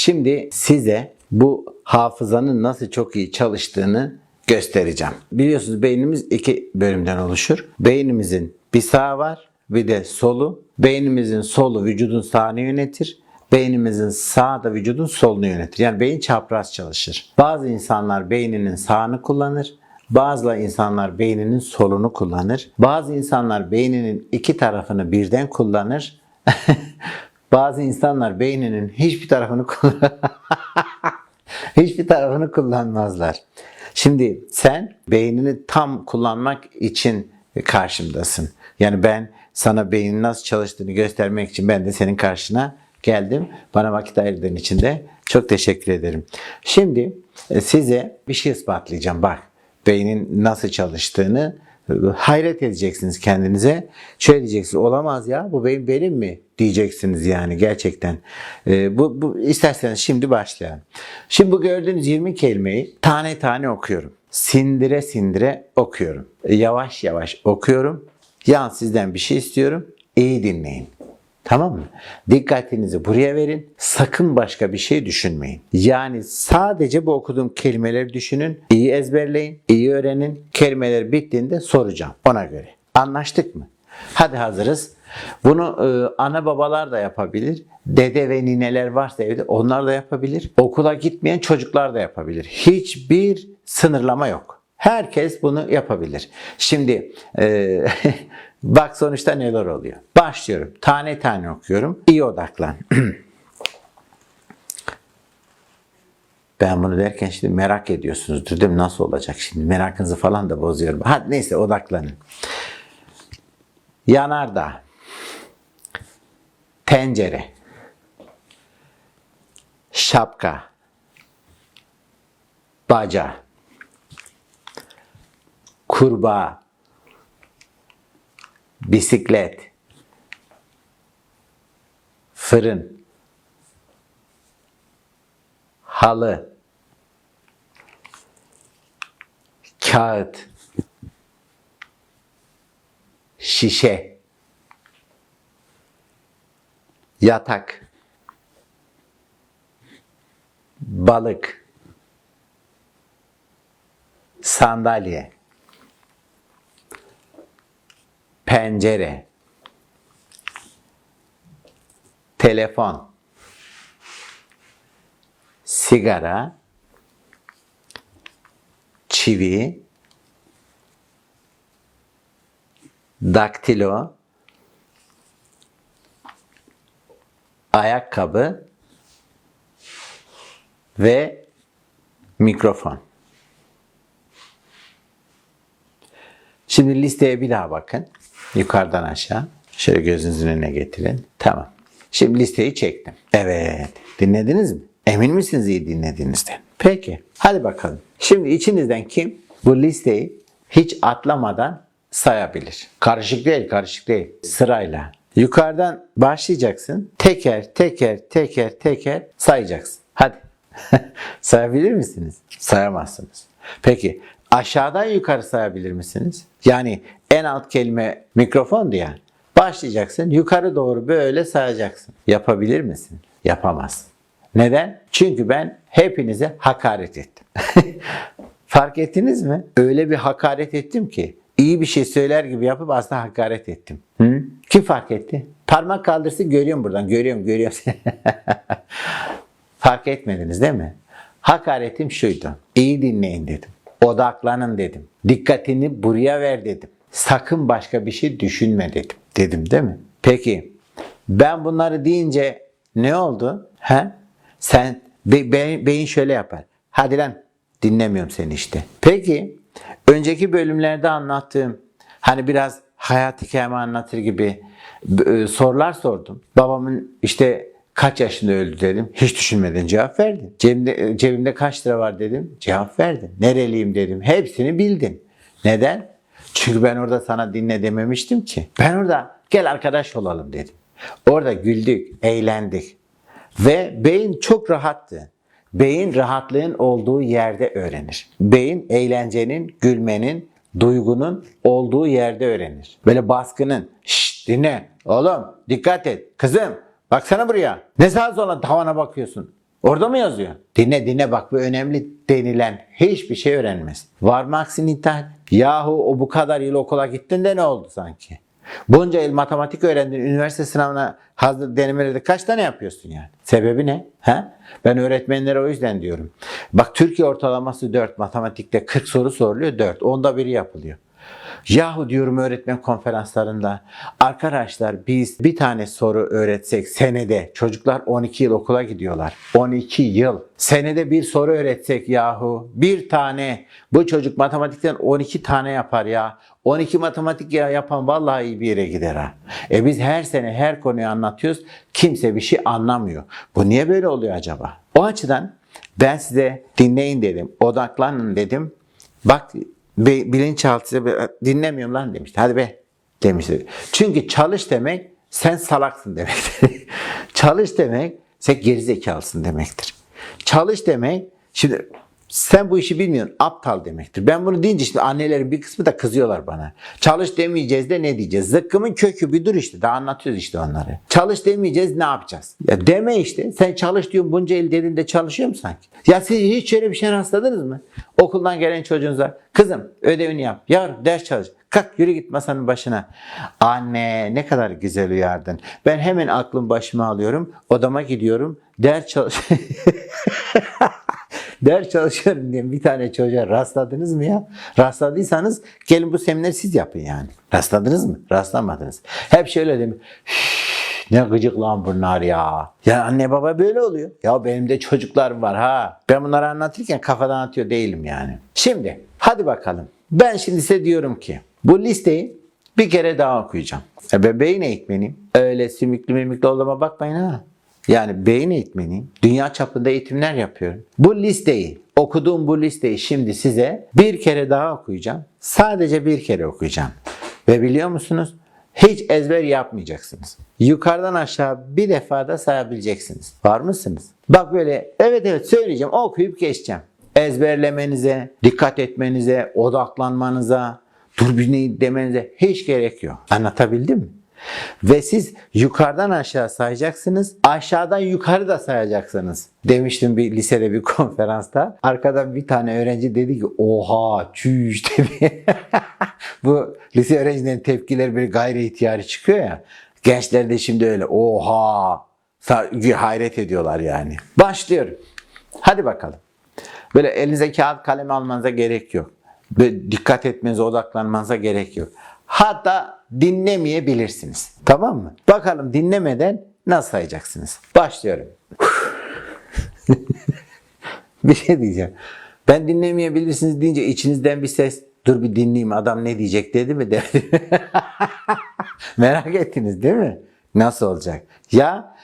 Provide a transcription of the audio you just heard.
Şimdi size bu hafızanın nasıl çok iyi çalıştığını göstereceğim. Biliyorsunuz beynimiz iki bölümden oluşur. Beynimizin bir sağı var bir de solu. Beynimizin solu vücudun sağını yönetir. Beynimizin sağı da vücudun solunu yönetir. Yani beyin çapraz çalışır. Bazı insanlar beyninin sağını kullanır. Bazı insanlar beyninin solunu kullanır. Bazı insanlar beyninin iki tarafını birden kullanır. Bazı insanlar beyninin hiçbir tarafını hiçbir tarafını kullanmazlar. Şimdi sen beynini tam kullanmak için karşımdasın. Yani ben sana beynin nasıl çalıştığını göstermek için ben de senin karşına geldim. Bana vakit ayırdığın için de çok teşekkür ederim. Şimdi e, size bir şey ispatlayacağım. Bak beynin nasıl çalıştığını hayret edeceksiniz kendinize. Şöyle diyeceksiniz olamaz ya bu beyin benim mi diyeceksiniz yani gerçekten. E, bu, bu isterseniz şimdi başlayalım. Şimdi bu gördüğünüz 20 kelimeyi tane tane okuyorum. Sindire sindire okuyorum. Yavaş yavaş okuyorum. Yalnız sizden bir şey istiyorum. İyi dinleyin. Tamam mı? Dikkatinizi buraya verin. Sakın başka bir şey düşünmeyin. Yani sadece bu okuduğum kelimeleri düşünün. iyi ezberleyin, iyi öğrenin. Kelimeler bittiğinde soracağım ona göre. Anlaştık mı? Hadi hazırız. Bunu e, ana babalar da yapabilir. Dede ve nineler varsa evde onlar da yapabilir. Okula gitmeyen çocuklar da yapabilir. Hiçbir sınırlama yok. Herkes bunu yapabilir. Şimdi e, bak sonuçta neler oluyor. Başlıyorum. Tane tane okuyorum. İyi odaklan. Ben bunu derken şimdi merak ediyorsunuzdur değil mi? Nasıl olacak şimdi? Merakınızı falan da bozuyorum. Hadi neyse odaklanın. Yanardağ. Tencere. Şapka. Baca. Kurbağa. Bisiklet. Fırın. Halı. Kağıt. Şişe. Yatak. Balık. Sandalye. Pencere. Telefon. Sigara. Çivi. Daktilo. Ayakkabı. Ve mikrofon. Şimdi listeye bir daha bakın. Yukarıdan aşağı. Şöyle gözünüzün önüne getirin. Tamam. Şimdi listeyi çektim. Evet. Dinlediniz mi? Emin misiniz iyi dinlediğinizden? Peki. Hadi bakalım. Şimdi içinizden kim bu listeyi hiç atlamadan sayabilir? Karışık değil, karışık değil. Sırayla. Yukarıdan başlayacaksın. Teker, teker, teker, teker sayacaksın. Hadi. Sayabilir misiniz? Sayamazsınız. Peki aşağıdan yukarı sayabilir misiniz? Yani en alt kelime mikrofon ya. Başlayacaksın yukarı doğru böyle sayacaksın. Yapabilir misin? Yapamazsın. Neden? Çünkü ben hepinize hakaret ettim. Fark ettiniz mi? Öyle bir hakaret ettim ki iyi bir şey söyler gibi yapıp aslında hakaret ettim. Hı? Kim fark etti? Parmak kaldırsın görüyorum buradan. Görüyorum, görüyorum. Fark etmediniz değil mi? Hakaretim şuydu. İyi dinleyin dedim. Odaklanın dedim. Dikkatini buraya ver dedim. Sakın başka bir şey düşünme dedim. Dedim değil mi? Peki ben bunları deyince ne oldu? He? Sen be, be- beyin şöyle yapar. Hadi lan dinlemiyorum seni işte. Peki önceki bölümlerde anlattığım hani biraz hayat hikayemi anlatır gibi e, sorular sordum. Babamın işte kaç yaşında öldü dedim. Hiç düşünmeden cevap verdin. Cebimde, cebimde kaç lira var dedim. Cevap verdin. Nereliyim dedim. Hepsini bildin. Neden? Çünkü ben orada sana dinle dememiştim ki. Ben orada gel arkadaş olalım dedim. Orada güldük, eğlendik. Ve beyin çok rahattı. Beyin rahatlığın olduğu yerde öğrenir. Beyin eğlencenin, gülmenin, duygunun olduğu yerde öğrenir. Böyle baskının, şşş dinle, oğlum dikkat et, kızım baksana buraya. Ne sağa sola tavana bakıyorsun. Orada mı yazıyor? Dinle dinle bak bu önemli denilen hiçbir şey öğrenmez. Var mı aksini iddia et? Yahu o bu kadar yıl okula gittin de ne oldu sanki? Bunca yıl matematik öğrendin, üniversite sınavına hazır denemelerde kaç tane yapıyorsun yani? Sebebi ne? Ha? Ben öğretmenlere o yüzden diyorum. Bak Türkiye ortalaması 4, matematikte 40 soru soruluyor 4, onda biri yapılıyor. Yahu diyorum öğretmen konferanslarında arkadaşlar biz bir tane soru öğretsek senede çocuklar 12 yıl okula gidiyorlar. 12 yıl. Senede bir soru öğretsek yahu bir tane bu çocuk matematikten 12 tane yapar ya. 12 matematik ya yapan vallahi iyi bir yere gider ha. E biz her sene her konuyu anlatıyoruz. Kimse bir şey anlamıyor. Bu niye böyle oluyor acaba? O açıdan ben size dinleyin dedim. Odaklanın dedim. Bak bilinçaltı dinlemiyorum lan demişti. Hadi be demişti. Çünkü çalış demek sen salaksın demektir. çalış demek sen gerizekalısın demektir. Çalış demek şimdi sen bu işi bilmiyorsun aptal demektir. Ben bunu deyince işte annelerin bir kısmı da kızıyorlar bana. Çalış demeyeceğiz de ne diyeceğiz? Zıkkımın kökü bir dur işte daha anlatıyoruz işte onları. Çalış demeyeceğiz ne yapacağız? Ya deme işte sen çalış diyorsun bunca el dedin de çalışıyor mu sanki? Ya siz hiç şöyle bir şey rastladınız mı? Okuldan gelen çocuğunuza kızım ödevini yap. Yavrum ders çalış. Kalk yürü git masanın başına. Anne ne kadar güzel uyardın. Ben hemen aklım başıma alıyorum. Odama gidiyorum. Ders çalış. ders çalışıyorum diye bir tane çocuğa rastladınız mı ya? Rastladıysanız gelin bu semineri siz yapın yani. Rastladınız mı? Rastlamadınız. Hep şöyle değil mi? Ne gıcık lan bunlar ya. Ya anne baba böyle oluyor. Ya benim de çocuklarım var ha. Ben bunları anlatırken kafadan atıyor değilim yani. Şimdi hadi bakalım. Ben şimdi size diyorum ki bu listeyi bir kere daha okuyacağım. E ben beyin eğitmeniyim. Öyle sümüklü mimikli olduğuma bakmayın ha. Yani beyin eğitmeniyim. Dünya çapında eğitimler yapıyorum. Bu listeyi, okuduğum bu listeyi şimdi size bir kere daha okuyacağım. Sadece bir kere okuyacağım. Ve biliyor musunuz? Hiç ezber yapmayacaksınız. Yukarıdan aşağı bir defada sayabileceksiniz. Var mısınız? Bak böyle evet evet söyleyeceğim okuyup geçeceğim. Ezberlemenize, dikkat etmenize, odaklanmanıza, dur bir ne demenize hiç gerek yok. Anlatabildim mi? Ve siz yukarıdan aşağı sayacaksınız, aşağıdan yukarı da sayacaksınız. Demiştim bir lisede bir konferansta. Arkadan bir tane öğrenci dedi ki oha çüş dedi. Bu lise öğrencilerin tepkileri bir gayri ihtiyari çıkıyor ya. Gençler de şimdi öyle oha hayret ediyorlar yani. Başlıyorum. Hadi bakalım. Böyle elinize kağıt kalem almanıza gerek yok. Böyle dikkat etmenize, odaklanmanıza gerek yok. Hatta dinlemeyebilirsiniz. Tamam mı? Bakalım dinlemeden nasıl sayacaksınız? Başlıyorum. bir şey diyeceğim. Ben dinlemeyebilirsiniz deyince içinizden bir ses dur bir dinleyeyim adam ne diyecek dedi mi dedi. Merak ettiniz değil mi? Nasıl olacak? Ya